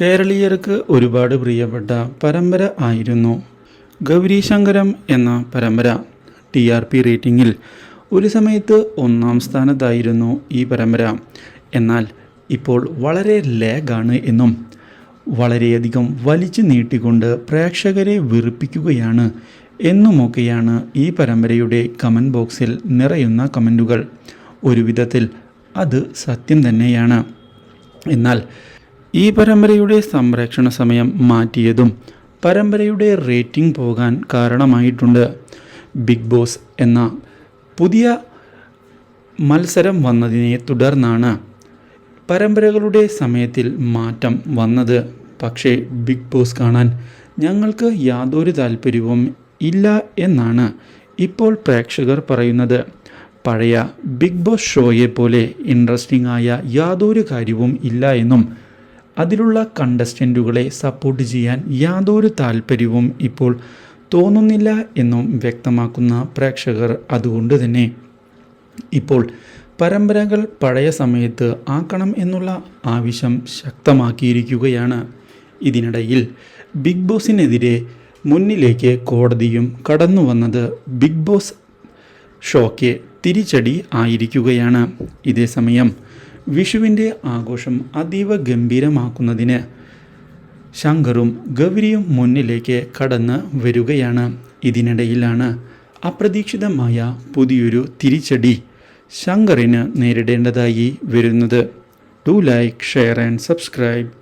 കേരളീയർക്ക് ഒരുപാട് പ്രിയപ്പെട്ട പരമ്പര ആയിരുന്നു ഗൗരീശങ്കരം എന്ന പരമ്പര. ടി ആർ പി റേറ്റിംഗിൽ ഒരു സമയത്ത് ഒന്നാം സ്ഥാനത്തായിരുന്നു ഈ പരമ്പര. എന്നാൽ ഇപ്പോൾ വളരെ ലാഗാണ് എന്നും വളരെയധികം വലിച്ചു നീട്ടിക്കൊണ്ട് പ്രേക്ഷകരെ വെറുപ്പിക്കുകയാണ് എന്നുമൊക്കെയാണ് ഈ പരമ്പരയുടെ കമന്റ് ബോക്സിൽ നിറയുന്ന കമന്റുകൾ ഒരു വിധത്തിൽ അത് സത്യം തന്നെയാണ്. എന്നാൽ ഈ പരമ്പരയുടെ സംരക്ഷണ സമയം മാറ്റിയതും പരമ്പരയുടെ റേറ്റിംഗ് പോകാൻ കാരണമായിട്ടുണ്ട്. ബിഗ് ബോസ് എന്ന പുതിയ മത്സരം വന്നതിനെ തുടർന്നാണ് പരമ്പരകളുടെ സമയത്തിൽ മാറ്റം വന്നത്. പക്ഷേ ബിഗ് ബോസ് കാണാൻ ഞങ്ങൾക്ക് യാതൊരു താല്പര്യവും ഇല്ല എന്നാണ് ഇപ്പോൾ പ്രേക്ഷകർ പറയുന്നത്. പഴയ ബിഗ് ബോസ് ഷോയെ പോലെ ഇൻട്രസ്റ്റിംഗ് ആയ യാതൊരു കാര്യവും ഇല്ല എന്നും അതിലുള്ള കണ്ടസ്റ്റന്റുകളെ സപ്പോർട്ട് ചെയ്യാൻ യാതൊരു താല്പര്യവും ഇപ്പോൾ തോന്നുന്നില്ല എന്നും വ്യക്തമാക്കുന്ന പ്രേക്ഷകർ അതുകൊണ്ട് തന്നെ. ഇപ്പോൾ പരമ്പരകൾ പഴയ സമയത്ത് ആക്കണം എന്നുള്ള ആവശ്യം ശക്തമാക്കിയിരിക്കുകയാണ്. ഇതിനിടയിൽ ബിഗ് ബോസിനെതിരെ മുന്നിലേക്ക് കോടതിയും കടന്നു വന്നത് ബിഗ് ബോസ് ഷോയ്ക്ക് തിരിച്ചടി ആയിരിക്കുകയാണ്. ഇതേസമയം വിഷുവിന്റെ ആഘോഷം അതീവ ഗംഭീരമാക്കുന്നതിന് ശങ്കറും ഗൗരിയും മുന്നിലേക്ക് കടന്ന് വരികയാണ്. ഇതിനിടയിലാണ് അപ്രതീക്ഷിതമായ പുതിയൊരു തിരിച്ചടി ശങ്കറിന് നേരിടേണ്ടതായി വരുന്നത്. To like share and subscribe